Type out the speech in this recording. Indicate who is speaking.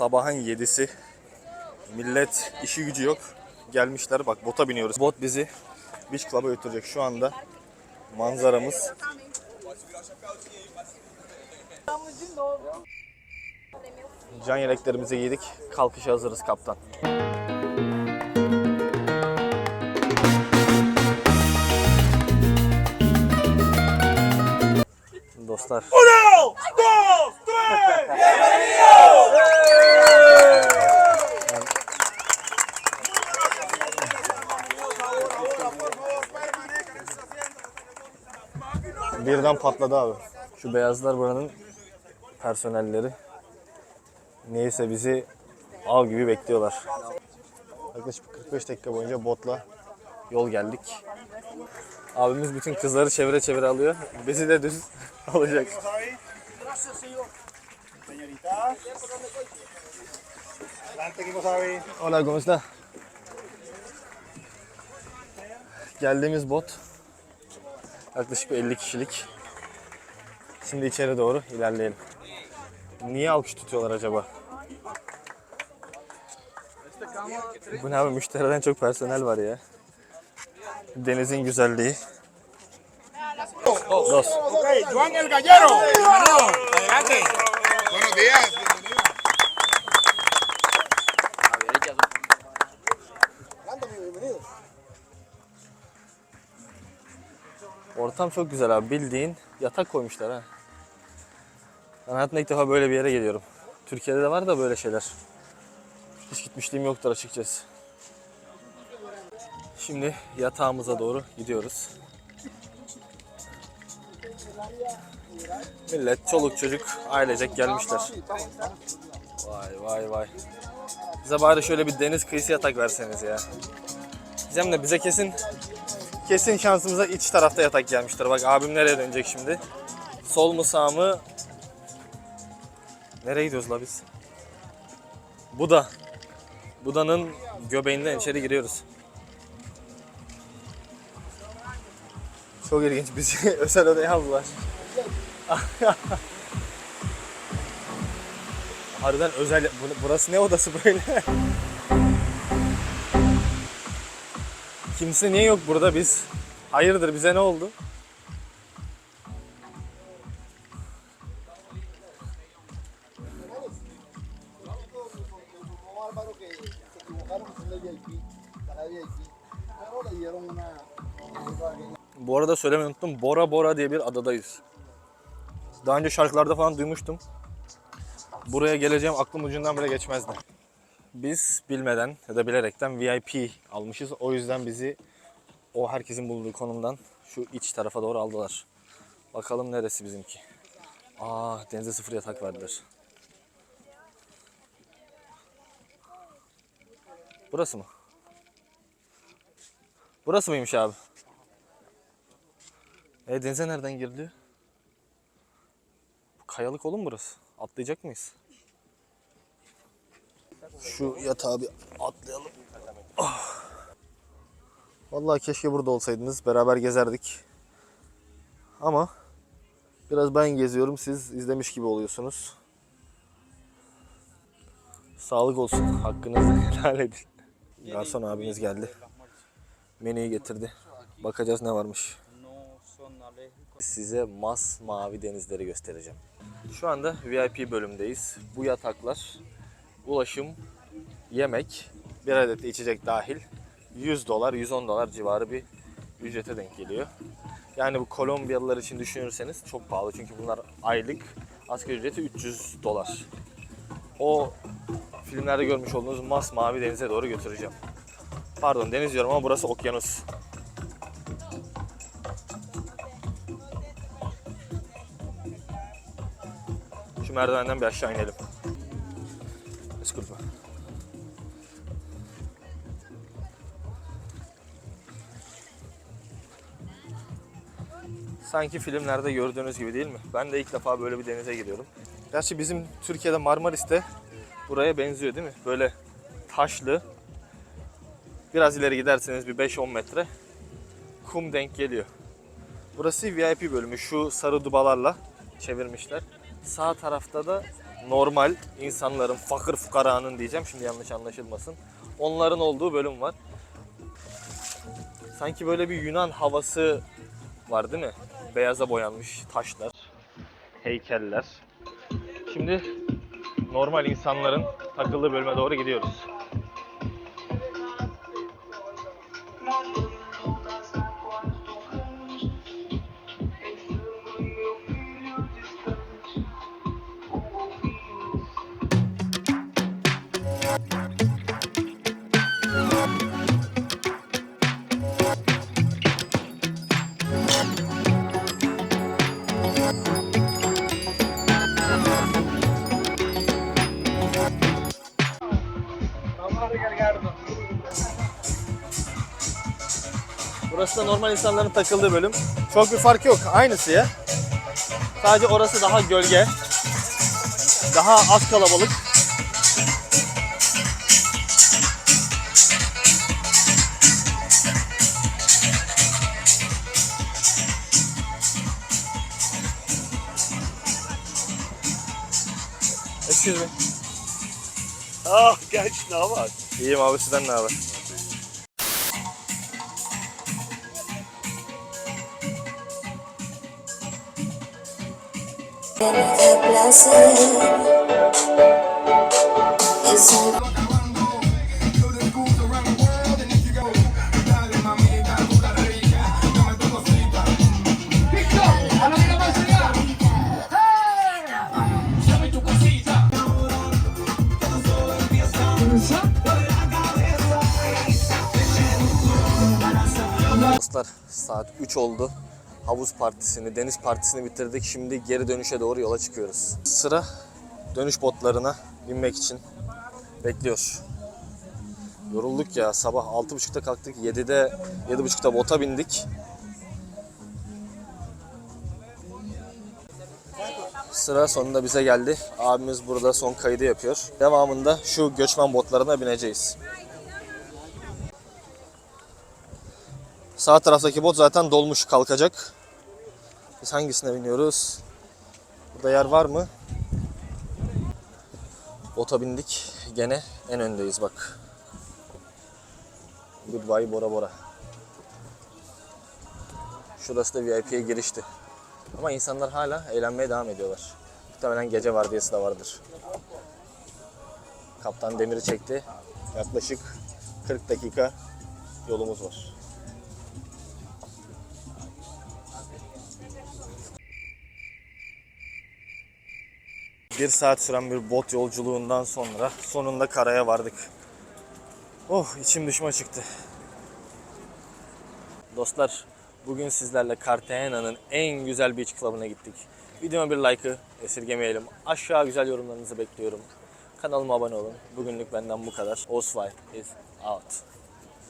Speaker 1: Sabahın 7'si. Millet işi gücü yok. Gelmişler bak bota biniyoruz. Bot bizi Beach Club'a götürecek şu anda. Manzaramız. Can yeleklerimizi giydik. Kalkışa hazırız kaptan. Dostlar. Birden patladı abi. Şu beyazlar buranın personelleri. Neyse bizi av gibi bekliyorlar. Yaklaşık 45 dakika boyunca botla yol geldik. Abimiz bütün kızları çevire çevire alıyor. Bizi de düz alacak. Hola, ¿cómo está? Geldiğimiz bot yaklaşık bir 50 kişilik. Şimdi içeri doğru ilerleyelim. Niye alkış tutuyorlar acaba? Bu ne abi müşteriden çok personel var ya. Denizin güzelliği. Dos.
Speaker 2: Ok, Juan el Gallero. Adelante.
Speaker 3: Buenos días,
Speaker 1: Ortam çok güzel abi. Bildiğin yatak koymuşlar ha. Ben hayatımda ilk defa böyle bir yere geliyorum. Türkiye'de de var da böyle şeyler. Hiç gitmişliğim yoktur açıkçası. Şimdi yatağımıza doğru gidiyoruz. Millet, çoluk çocuk, ailecek gelmişler. Vay vay vay. Bize bari şöyle bir deniz kıyısı yatak verseniz ya. Diyeceğim de bize kesin Kesin şansımıza iç tarafta yatak gelmiştir. Bak abim nereye dönecek şimdi? Sol mu sağ mı? Nereye gidiyoruz la biz? Buda. Buda'nın göbeğinden içeri giriyoruz. Çok ilginç. Bizi özel odaya aldılar. Harbiden özel. bu- Burası ne odası böyle? Kimse niye yok burada biz? Hayırdır bize ne oldu? Bu arada söylemeyi unuttum. Bora Bora diye bir adadayız. Daha önce şarkılarda falan duymuştum. Buraya geleceğim aklım ucundan bile geçmezdi. Biz bilmeden ya da bilerekten VIP almışız. O yüzden bizi o herkesin bulunduğu konumdan şu iç tarafa doğru aldılar. Bakalım neresi bizimki. Aa denize sıfır yatak verdiler. Burası mı? Burası mıymış abi? E denize nereden giriliyor? Bu kayalık oğlum burası. Atlayacak mıyız? Şu yatağı bir atlayalım. Ah. Vallahi keşke burada olsaydınız. Beraber gezerdik. Ama biraz ben geziyorum. Siz izlemiş gibi oluyorsunuz. Sağlık olsun. Hakkınızı helal edin. Garson abimiz geldi. Menüyü getirdi. Bakacağız ne varmış. Size mas mavi denizleri göstereceğim. Şu anda VIP bölümdeyiz. Bu yataklar ulaşım, yemek, bir adet de içecek dahil 100 dolar, 110 dolar civarı bir ücrete denk geliyor. Yani bu Kolombiyalılar için düşünürseniz çok pahalı çünkü bunlar aylık asgari ücreti 300 dolar. O filmlerde görmüş olduğunuz masmavi denize doğru götüreceğim. Pardon deniz diyorum ama burası okyanus. Şu merdivenden bir aşağı inelim. Sanki filmlerde gördüğünüz gibi değil mi? Ben de ilk defa böyle bir denize giriyorum. Gerçi bizim Türkiye'de Marmaris'te buraya benziyor değil mi? Böyle taşlı. Biraz ileri giderseniz bir 5-10 metre kum denk geliyor. Burası VIP bölümü. Şu sarı dubalarla çevirmişler. Sağ tarafta da normal insanların, fakir fukaranın diyeceğim şimdi yanlış anlaşılmasın. Onların olduğu bölüm var. Sanki böyle bir Yunan havası var değil mi? Beyaza boyanmış taşlar, heykeller. Şimdi normal insanların takıldığı bölüme doğru gidiyoruz. Burası da normal insanların takıldığı bölüm. Çok bir fark yok. Aynısı ya. Sadece orası daha gölge. Daha az kalabalık. Excuse me.
Speaker 4: Ah genç ne var?
Speaker 1: İyiyim abi sizden ne haber? Dostlar saat 3 oldu. Havuz partisini, deniz partisini bitirdik. Şimdi geri dönüşe doğru yola çıkıyoruz. Sıra dönüş botlarına binmek için bekliyor. Yorulduk ya. Sabah 6.30'da kalktık. 7'de 7.30'da bota bindik. Sıra sonunda bize geldi. Abimiz burada son kaydı yapıyor. Devamında şu göçmen botlarına bineceğiz. Sağ taraftaki bot zaten dolmuş kalkacak. Biz hangisine biniyoruz? Burada yer var mı? Bota bindik. Gene en öndeyiz bak. Goodbye Bora Bora. Şurası da VIP'ye girişti. Ama insanlar hala eğlenmeye devam ediyorlar. Muhtemelen gece vardiyası da vardır. Kaptan demiri çekti. Yaklaşık 40 dakika yolumuz var. Bir saat süren bir bot yolculuğundan sonra sonunda karaya vardık. Oh içim dışıma çıktı. Dostlar bugün sizlerle Cartagena'nın en güzel beach club'ına gittik. Videoma bir like'ı esirgemeyelim. Aşağı güzel yorumlarınızı bekliyorum. Kanalıma abone olun. Bugünlük benden bu kadar. Osvay is out.